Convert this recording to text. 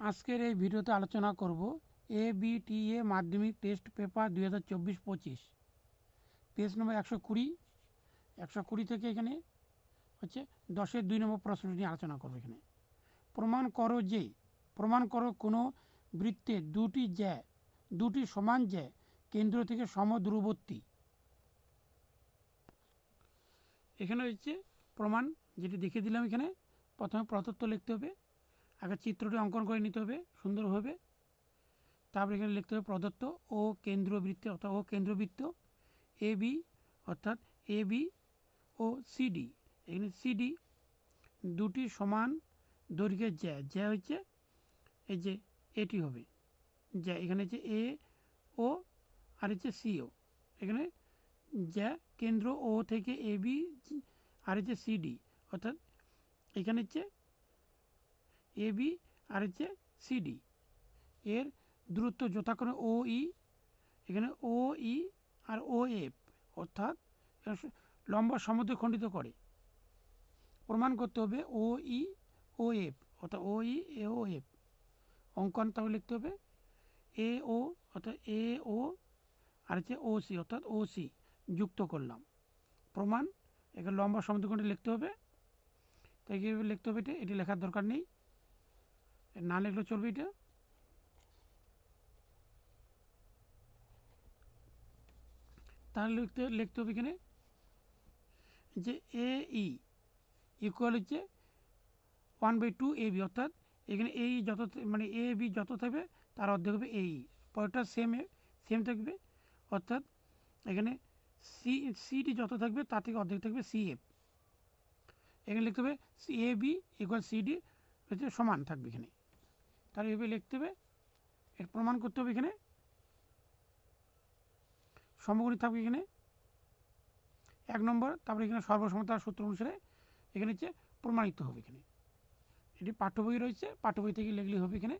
আজকের এই ভিডিওতে আলোচনা করব এ বি এ মাধ্যমিক টেস্ট পেপার দুই হাজার চব্বিশ পঁচিশ। পেজ নম্বর একশো কুড়ি। একশো কুড়ি থেকে এখানে হচ্ছে দশের দুই নম্বর প্রশ্নটি নিয়ে আলোচনা করব এখানে। প্রমাণ করো যে, প্রমাণ করো কোনো বৃত্তে দুটি জ্যা, দুটি সমান জ্যা কেন্দ্র থেকে সমদূরবর্তী। এখানে হচ্ছে প্রমাণ যেটি দেখে দিলাম এখানে, প্রথমে প্রদত্ত লিখতে হবে আগে চিত্রটি অঙ্কন করে নিতে হবে সুন্দরভাবে তারপরে এখানে লিখতে হবে প্রদত্ত ও কেন্দ্রবৃত্ত, অর্থাৎ ও কেন্দ্রবৃত্ত এ বি অর্থাৎ এ বি ও সিডি এখানে সিডি দুটি সমান দৈর্ঘ্যের জ্যা। জ্যা হচ্ছে এই যে এটি হবে। জ্যা এখানে হচ্ছে এ ও আর হচ্ছে সিও এখানে জ্যা কেন্দ্র ও থেকে এ বি আর হচ্ছে সিডি অর্থাৎ এখানে হচ্ছে এ বি আর হচ্ছে সিডি এর দূরত্ব যথাক্রমে ও ই এখানে ও ই আর ও এফ অর্থাৎ লম্বা সমুদ্র খণ্ডিত করে। প্রমাণ করতে হবে ও ই ও এফ অর্থাৎ ও ই এ ও এফ অঙ্কন তাহলে লিখতে হবে এ ও অর্থাৎ এ ও আর হচ্ছে ও সি অর্থাৎ ও সি যুক্ত করলাম। প্রমাণ, এখানে লম্বা সমুদ্রখণ্ডে লিখতে হবে। তাই কীভাবে লিখতে হবে এটা, এটি লেখার দরকার নেই। না লিখলেও চলবে এটা। তাহলে লিখতে লিখতে হবে এখানে যে এ ই ইকুয়াল হচ্ছে one by two A B অর্থাৎ এখানে এই যত মানে এ বি যত থাকবে তার অর্ধেক হবে এই পরেরটা সেম সেম থাকবে, অর্থাৎ এখানে সি সিটি যত থাকবে তার থেকে অর্ধেক থাকবে সি এফ এখানে লিখতে হবে C A B equal CD হচ্ছে সমান থাকবে এখানে। তাহলে এভাবে লিখতে হবে। এর প্রমাণ করতে হবে এখানে। সমগুণী থাকবে এখানে। এক নম্বর, তারপরে এখানে সর্বসমতার সূত্র অনুসারে এখানে হচ্ছে প্রমাণিত হবে এখানে। এটি পাঠ্য বই রয়েছে, পাঠ্যবই থেকে লিখলে হবে এখানে।